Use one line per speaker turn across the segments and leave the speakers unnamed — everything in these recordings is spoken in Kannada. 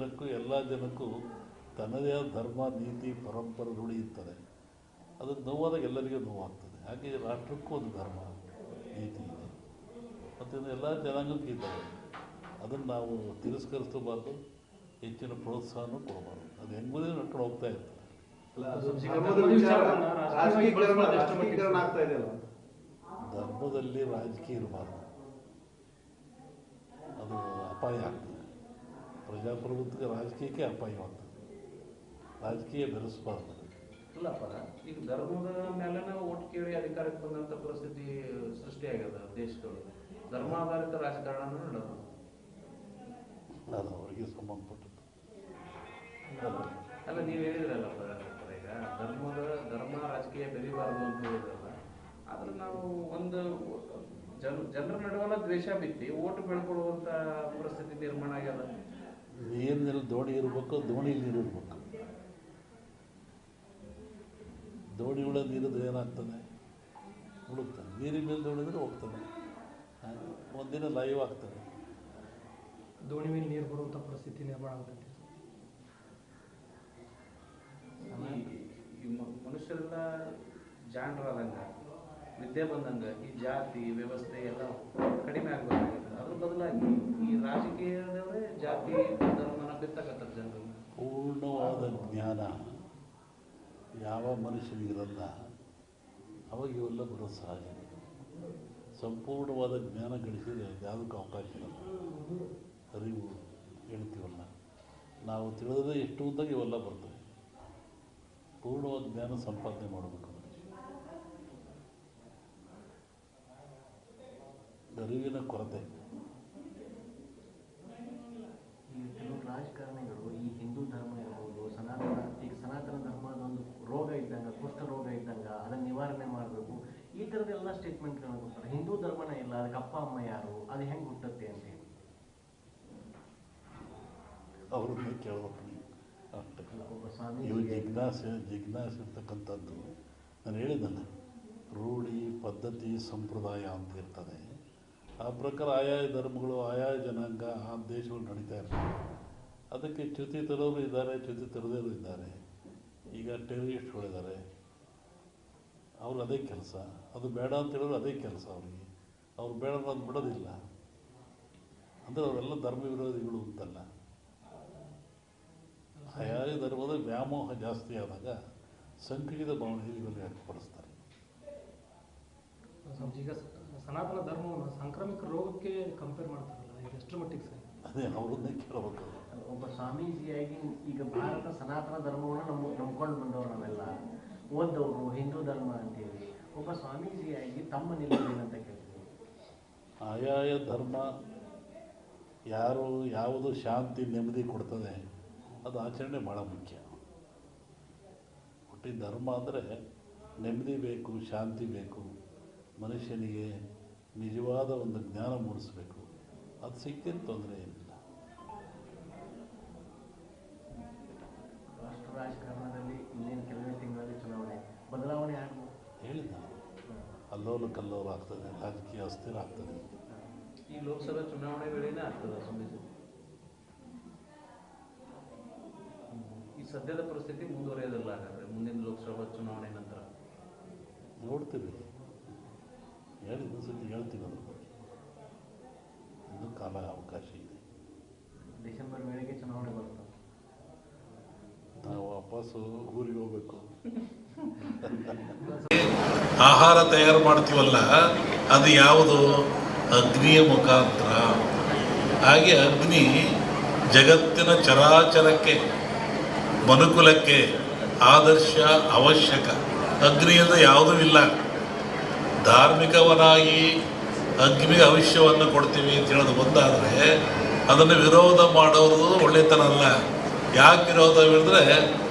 ಜನಕ್ಕೂ ಎಲ್ಲ ಜನಕ್ಕೂ ತನ್ನದೇ ಆದ ಧರ್ಮ ನೀತಿ ಪರಂಪರೆ ರೂಢಿ ಇರ್ತದೆ ಅದು ನೋವಾದಾಗ ಎಲ್ಲರಿಗೂ ನೋವಾಗ್ತದೆ. ಹಾಗೆ ರಾಷ್ಟ್ರಕ್ಕೂ ಒಂದು ಧರ್ಮ ನೀತಿ ಇದೆ. ಮತ್ತು ಎಲ್ಲ ಜನಾಂಗಕ್ಕೂ ಇದ್ದಾವೆ ಅದನ್ನು ನಾವು ತಿರಸ್ಕರಿಸಬಾರ್ದು ಹೆಚ್ಚಿನ ಪ್ರೋತ್ಸಾಹನ ಕೊಡಬಾರ್ದು. ಅದು ಹೆಂಗುದೇ ನಡ್ಕೊಂಡು ಹೋಗ್ತಾ ಇರ್ತದೆ. ಧರ್ಮದಲ್ಲಿ ರಾಜಕೀಯ ಇರಬಾರ್ದು. ಅದು ಅಪಾಯ ಆಗ್ತದೆ. ಪ್ರಜಾಪ್ರಭುತ್ವಕ್ಕೆ ರಾಜಕೀಯಕ್ಕೆ ಅಪಾಯವಾಗ್ತದೆ ರಾಜಕೀಯ ಬೆರೆಸಬಾರ್ದು.
ಇಲ್ಲಪ್ಪ ಈಗ ಧರ್ಮದ ಮೇಲೆ ಓಟ್ ಕೇಳಿ ಅಧಿಕಾರಕ್ಕೆ ಬಂದಂತ ಪರಿಸ್ಥಿತಿ ಸೃಷ್ಟಿಯಾಗ್ಯದ ದೇಶದೊಳಗೆ. ಧರ್ಮಾಧಾರಿತ ರಾಜಕಾರಣ ನಾನು
ಅದು ಅವರಿಗೆ ಸಂಬಂಧಪಟ್ಟದ್ದು.
ಅಲ್ಲ ನೀವು ಹೇಳಿದ್ರಲ್ಲಪ್ಪ ಈಗ ಧರ್ಮದ ಧರ್ಮ ರಾಜಕೀಯ ಬೆರಿಬಾರ್ದು ಅಂತ ಹೇಳಿದ್ರಲ್ಲ. ಆದ್ರೆ ನಾವು ಒಂದು ಜನ ಜನರ ನಡುವಲ್ಲ ದ್ವೇಷ ಬಿತ್ತಿ ಓಟ್ ಬೆಳ್ಕೊಳ್ಳುವಂತ ಪರಿಸ್ಥಿತಿ ನಿರ್ಮಾಣ ಆಗ್ಯದ.
ನೀರಿನಲ್ಲಿ ದೋಣಿ ಇರಬೇಕು ದೋಣಿ ನೀರು ಇರಬೇಕು. ದೋಣಿ ಒಳಗೆ ನೀರಿದ್ರೆ ಏನಾಗ್ತದೆ? ಹುಡುಕ್ತಾನೆ ನೀರಿನ ಮೇಲೆ ದೋಣಿದ್ರೆ ಹೋಗ್ತಾನೆ ಹಾಗೆ ಒಂದಿನ ಲೈವ್ ಆಗ್ತದೆ.
ದೋಣಿ ಮೇಲೆ ನೀರು ಬರುವಂಥ ಪರಿಸ್ಥಿತಿ ನಿರ್ಮಾಣ ಆಗುತ್ತೆ.
ಮನುಷ್ಯರೆಲ್ಲ ಜಾಣರಾದಂಗ ವಿದ್ಯೆ ಬಂದಂಗ ಈ ಜಾತಿ ವ್ಯವಸ್ಥೆ ಎಲ್ಲ ಕಡಿಮೆ ಆಗ್ಬೇಕಾಗಿದೆ ಅದ್ರ ಬದಲಾಗಿ ಈ ರಾಜಕೀಯದವರೇ ಜಾತಿ ಧರ್ಮನ ಜನರು.
ಪೂರ್ಣವಾದ ಜ್ಞಾನ ಯಾವ ಮನುಷ್ಯನಿಗಿರಲ್ಲ, ಅವಾಗ ಇವೆಲ್ಲ ಬರೋದು ಸಹಜ. ಸಂಪೂರ್ಣವಾದ ಜ್ಞಾನ ಗಳಿಸಿದರೆ ಯಾವುದಕ್ಕೂ ಅವಕಾಶ ಇಲ್ಲ. ಅರಿವು ಹೇಳ್ತೀವಲ್ಲ ನಾವು ತಿಳಿದದೇ ಎಷ್ಟು ಉದ್ದಾಗ ಇವೆಲ್ಲ ಬರ್ತವೆ. ಪೂರ್ಣವಾದ ಜ್ಞಾನ ಸಂಪಾದನೆ ಮಾಡಬೇಕು ಅರಿವಿನ ಕೊರತೆ
ಈ ಕೆಲವು ರಾಜಕಾರಣಿಗಳು ಈ ಹಿಂದೂ ಧರ್ಮ ಇರ್ಬೋದು ಸನಾತನ ಈಗ ಸನಾತನ ಧರ್ಮದ ಒಂದು ರೋಗ ಇದ್ದಂಗ ಕುಷ್ಠ ರೋಗ ಇದ್ದಂಗ ಅದನ್ನ ನಿವಾರಣೆ ಮಾಡಬೇಕು. ಈ ಥರದ್ದೆಲ್ಲ ಸ್ಟೇಟ್ಮೆಂಟ್ಗಳನ್ನ ಕೊಡ್ತಾರೆ. ಹಿಂದೂ ಧರ್ಮನೇ ಇಲ್ಲ ಅದಕ್ಕೆ ಅಪ್ಪ ಅಮ್ಮ ಯಾರು ಅದು ಹೆಂಗೆ ಹುಟ್ಟುತ್ತೆ ಅಂತ ಹೇಳಿ.
ಅವ್ರನ್ನ ಕೇಳಬೇಕು? ಇವು ಜಿಜ್ಞಾಸೆ ಜಿಜ್ಞಾಸೆ ಇರ್ತಕ್ಕಂಥದ್ದು ನಾನು ಹೇಳಿದ್ದಲ್ಲ ರೂಢಿ ಪದ್ಧತಿ ಸಂಪ್ರದಾಯ ಅಂತ ಇರ್ತದೆ. ಆ ಪ್ರಕಾರ ಆಯಾ ಧರ್ಮಗಳು ಆಯಾ ಜನಾಂಗ ಆ ದೇಶಗಳು ನಡೀತಾ ಇರ್ತವೆ. ಅದಕ್ಕೆ ಚ್ಯುತಿ ತರೋರು ಇದ್ದಾರೆ ಚ್ಯುತಿ ತರದೇರು ಇದ್ದಾರೆ. ಈಗ ಟೆರರಿಸ್ಟ್ಗಳಿದ್ದಾರೆ ಅವ್ರು ಅದೇ ಕೆಲಸ. ಅದು ಬೇಡ ಅಂತ ಹೇಳಿದ್ರು ಅದೇ ಕೆಲಸ ಅವರಿಗೆ. ಅವ್ರು ಬೇಡ ಅಂತ ಬಿಡೋದಿಲ್ಲ. ಅಂದರೆ ಅವರೆಲ್ಲ ಧರ್ಮ ವಿರೋಧಿಗಳು ಅಂತಲ್ಲ. ಹಯಾರಿ ಧರ್ಮದ ವ್ಯಾಮೋಹ ಜಾಸ್ತಿ ಆದಾಗ ಸಂಕುಚಿತ ಭಾವನೆ ಇವೆಲ್ಲ ವ್ಯಕ್ತಪಡಿಸ್ತಾರೆ
ಈಗ ಸನಾತನ ಧರ್ಮವನ್ನು ಸಾಂಕ್ರಾಮಿಕ ರೋಗಕ್ಕೆ ಕಂಪೇರ್ ಮಾಡ್ತಾರಲ್ಲ ಎಷ್ಟರ ಮಟ್ಟಿಗೆ ಸರ್?
ಅದೇ ಅವ್ರನ್ನೇ ಕೇಳಬೇಕು.
ಒಬ್ಬ ಸ್ವಾಮೀಜಿಯಾಗಿ ಈಗ ಭಾರತ ಸನಾತನ ಧರ್ಮವನ್ನು ನಮ್ಮ ನಂಬ್ಕೊಂಡು ಬಂದವರು ನಾವೆಲ್ಲ ಓದ್ದವರು, ಹಿಂದೂ ಧರ್ಮ ಅಂತೇಳಿ ಒಬ್ಬ ಸ್ವಾಮೀಜಿಯಾಗಿ ತಮ್ಮ ನಿಲುವೇನಂತ ಕೇಳ್ತೀವಿ
ಆಯಾಯ ಧರ್ಮ ಯಾರು ಯಾವುದು ಶಾಂತಿ, ನೆಮ್ಮದಿ ಕೊಡ್ತದೆ, ಅದು ಆಚರಣೆ ಭಾಳ ಮುಖ್ಯ. ಒಟ್ಟಿ ಧರ್ಮ ಅಂದರೆ ನೆಮ್ಮದಿ ಬೇಕು, ಶಾಂತಿ ಬೇಕು, ಮನುಷ್ಯನಿಗೆ ನಿಜವಾದ ಒಂದು ಜ್ಞಾನ ಮೂಡಿಸ್ಬೇಕು. ಅದು ಸಿಕ್ಕಿದ್ರೆ ತೊಂದರೆ ಏನಿಲ್ಲ
ರಾಜಕಾರಣದಲ್ಲಿ ಇನ್ನೇನು ಕೆಲವೇ ತಿಂಗಳಲ್ಲಿ ಚುನಾವಣೆ ಬದಲಾವಣೆ ಆಗ್ಬೋದು.
ಹೇಳಿದ ಅಲ್ಲೋಲ ಕಲ್ಲೋಲ ಆಗ್ತದೆ ರಾಜಕೀಯ ಅಸ್ಥಿರ ಆಗ್ತದೆ.
ಈ ಲೋಕಸಭಾ ಚುನಾವಣೆ ವೇಳೆನೇ ಆಗ್ತದೆ ಸ್ವಾಮೀಜಿ ಈ ಸದ್ಯದ ಪರಿಸ್ಥಿತಿ ಮುಂದುವರಿಯೋದಿಲ್ಲ ಹಾಗಾದ್ರೆ ಮುಂದಿನ ಲೋಕಸಭಾ ಚುನಾವಣೆ ನಂತರ?
ನೋಡ್ತೀವಿ. ಹೇಳಿ ಸತಿ ಹೇಳ್ತೀವಿ ಅದ್ರ ಬಗ್ಗೆ. ಇನ್ನೂ ಕಾಲ ಅವಕಾಶ ಇದೆ.
ಡಿಸೆಂಬರ್ ವೇಳೆಗೆ
ವಾಪಸ್ಸು ಊರಿಗೆ ಹೋಗ್ಬೇಕು.
ಆಹಾರ ತಯಾರು ಮಾಡ್ತೀವಲ್ಲ, ಅದು ಯಾವುದು? ಅಗ್ನಿಯ ಮುಖಾಂತರ. ಹಾಗೆ ಅಗ್ನಿ ಜಗತ್ತಿನ ಚರಾಚರಕ್ಕೆ, ಮನುಕುಲಕ್ಕೆ ಆದರ್ಶ, ಅವಶ್ಯಕ. ಅಗ್ನಿಯಿಂದ ಯಾವುದೂ ಇಲ್ಲ. ಧಾರ್ಮಿಕವನಾಗಿ ಅಗ್ನಿಗೆ ಅವಶ್ಯವನ್ನು ಕೊಡ್ತೀವಿ ಅಂತ ಹೇಳೋದು ಬಂದಾದರೆ ಅದನ್ನು ವಿರೋಧ ಮಾಡೋದು ಒಳ್ಳೆತನ ಅಲ್ಲ ಯಾಕೆ ವಿರೋಧ ಹೇಳಿದ್ರೆ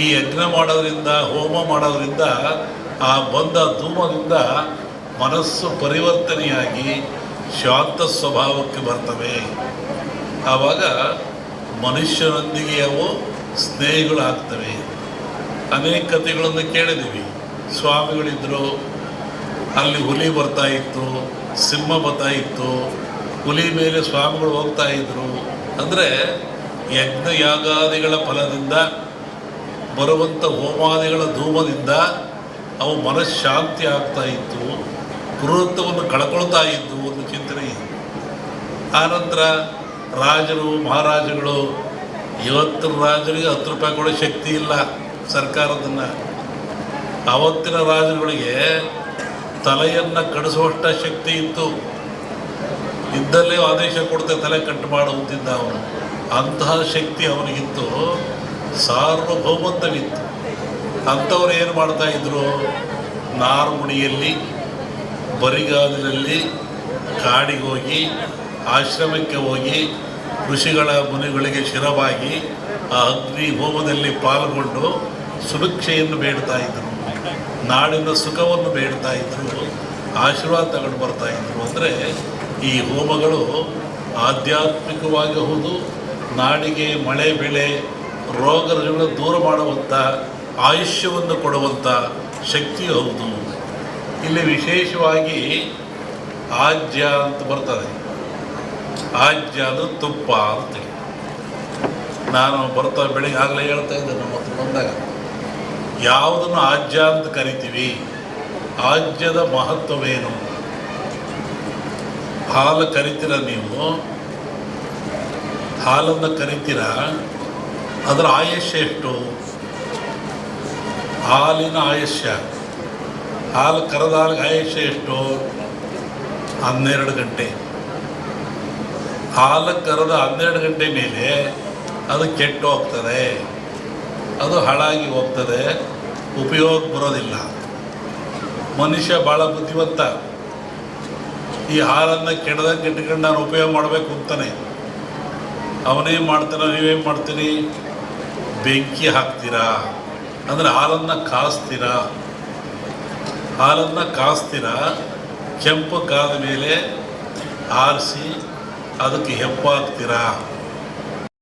ಈ ಯಜ್ಞ ಮಾಡೋದ್ರಿಂದ, ಹೋಮ ಮಾಡೋದ್ರಿಂದ, ಆ ಬಂದ ಧೂಮದಿಂದ ಮನಸ್ಸು ಪರಿವರ್ತನೆಯಾಗಿ ಶಾಂತ ಸ್ವಭಾವಕ್ಕೆ ಬರ್ತವೆ. ಆವಾಗ ಮನುಷ್ಯನೊಂದಿಗೆ ಅವು ಸ್ನೇಹಿಗಳಾಗ್ತವೆ. ಅನೇಕ ಕಥೆಗಳನ್ನು ಕೇಳಿದ್ದೀವಿ ಸ್ವಾಮಿಗಳಿದ್ದರು ಅಲ್ಲಿ ಹುಲಿ ಬರ್ತಾ ಇತ್ತು, ಸಿಂಹ ಬರ್ತಾ ಇತ್ತು, ಹುಲಿ ಮೇಲೆ ಸ್ವಾಮಿಗಳು ಹೋಗ್ತಾ ಇದ್ರು. ಅಂದರೆ ಯಜ್ಞ ಯಾಗಾದಿಗಳ ಫಲದಿಂದ ಬರುವಂಥ ಹೋಮಾದಿಗಳ ಧೂಮದಿಂದ ಅವು ಮನಃಶಾಂತಿ ಆಗ್ತಾ ಇತ್ತು ಕ್ರೂರತ್ವವನ್ನು ಕಳ್ಕೊಳ್ತಾ ಇದ್ದು ಒಂದು ಚಿಂತನೆ ಇದೆ. ಆನಂತರ ರಾಜರು, ಮಹಾರಾಜಗಳು ಇವತ್ತಿನ ರಾಜರಿಗೆ ಹತ್ತು ರೂಪಾಯಿ ಕೊಡೋ ಶಕ್ತಿ ಇಲ್ಲ ಸರ್ಕಾರದನ್ನು. ಅವತ್ತಿನ ರಾಜರುಗಳಿಗೆ ತಲೆಯನ್ನು ಕಡಿಸುವಷ್ಟ ಶಕ್ತಿ ಇತ್ತು. ಇದ್ದಲ್ಲೇ ಆದೇಶ ಕೊಡ್ತಾ ತಲೆ ಕಟ್ಟು ಮಾಡುವಂತಿದ್ದ ಅವನು. ಅಂತಹ ಶಕ್ತಿ ಅವನಿಗಿತ್ತು. ಸಾರ್ವಭೌಮತ್ವವಿತ್ತು. ಅಂಥವ್ರು ಏನು ಮಾಡ್ತಾ ಇದ್ರು? ನಾರ್ಮುಡಿಯಲ್ಲಿ, ಬರಿಗಾಲಿನಲ್ಲಿ ಕಾಡಿಗೆ ಹೋಗಿ, ಆಶ್ರಮಕ್ಕೆ ಹೋಗಿ, ಋಷಿಗಳ ಮುನಿಗಳಿಗೆ ಶಿರವಾಗಿ ಆ ಅಗ್ನಿ ಹೋಮದಲ್ಲಿ ಪಾಲ್ಗೊಂಡು ಸುಭಿಕ್ಷೆಯನ್ನು ಬೇಡ್ತಾ ಇದ್ದರು ನಾಡಿನ ಸುಖವನ್ನು ಬೇಡ್ತಾ ಇದ್ದರು ಆಶೀರ್ವಾದ ತಗೊಂಡು ಬರ್ತಾ ಇದ್ರು. ಅಂದರೆ ಈ ಹೋಮಗಳು ಆಧ್ಯಾತ್ಮಿಕವಾಗಿ ಹೌದು ನಾಡಿಗೆ ಮಳೆ, ಬೆಳೆ ರೋಗ ರುಜಿನಗಳನ್ನು ದೂರ ಮಾಡುವಂಥ ಆಯುಷ್ಯವನ್ನು ಕೊಡುವಂಥ ಶಕ್ತಿ ಹೌದು. ಇಲ್ಲಿ ವಿಶೇಷವಾಗಿ ಆಜ್ಯ ಅಂತ ಬರ್ತದೆ. ಆಜ್ಯ ಅದು ತುಪ್ಪ ಅಂತ ನಾನು ಬರ್ತಾ ಬೆಳಿಗ್ಗೆ ಆಗಲೇ ಹೇಳ್ತಾ ಇದ್ದೆ ನಮ್ಮ ಹತ್ರ ಬಂದಾಗ. ಯಾವುದನ್ನು ಆಜ್ಯ ಅಂತ ಕರಿತೀವಿ? ಆಜ್ಯದ ಮಹತ್ವವೇನು? ಹಾಲು ಕರಿತೀರ ನೀವು? ಹಾಲನ್ನು ಕರಿತೀರ? ಅದರ ಆಯುಷ್ಯ ಎಷ್ಟು? ಹಾಲಿನ ಆಯುಷ್ಯ ಹಾಲು ಕರೆದ ಹಾಲಿಗೆ ಆಯುಷ್ಯ ಎಷ್ಟು? ಹನ್ನೆರಡು ಗಂಟೆ. ಹಾಲು ಕರೆದ ಹನ್ನೆರಡು ಗಂಟೆ ಮೇಲೆ ಅದು ಕೆಟ್ಟು ಹೋಗ್ತದೆ. ಅದು ಹಾಳಾಗಿ ಹೋಗ್ತದೆ. ಉಪಯೋಗ ಬರೋದಿಲ್ಲ. ಮನುಷ್ಯ ಭಾಳ ಬುದ್ಧಿವಂತ. ಈ ಹಾಲನ್ನು ಕೆಡದಂಗೆ ಇಟ್ಕೊಂಡು ನಾನು ಉಪಯೋಗ ಮಾಡಬೇಕು ಅಂತಾನೆ. ಅವನೇನು ಮಾಡ್ತಾನೆ ನೀವೇನು ಮಾಡ್ತೀರಿ ಬೆಂಕಿ ಹಾಕ್ತೀರಾ? ಅಂದರೆ ಹಾಲನ್ನು ಕಾಯಿಸ್ತೀರಾ? ಹಾಲನ್ನು ಕಾಯಿಸ್ತೀರಾ? ಕೆಂಪು ಕಾದ ಮೇಲೆ ಆರಿಸಿ ಅದಕ್ಕೆ ಹೆಪ್ಪ ಹಾಕ್ತೀರಾ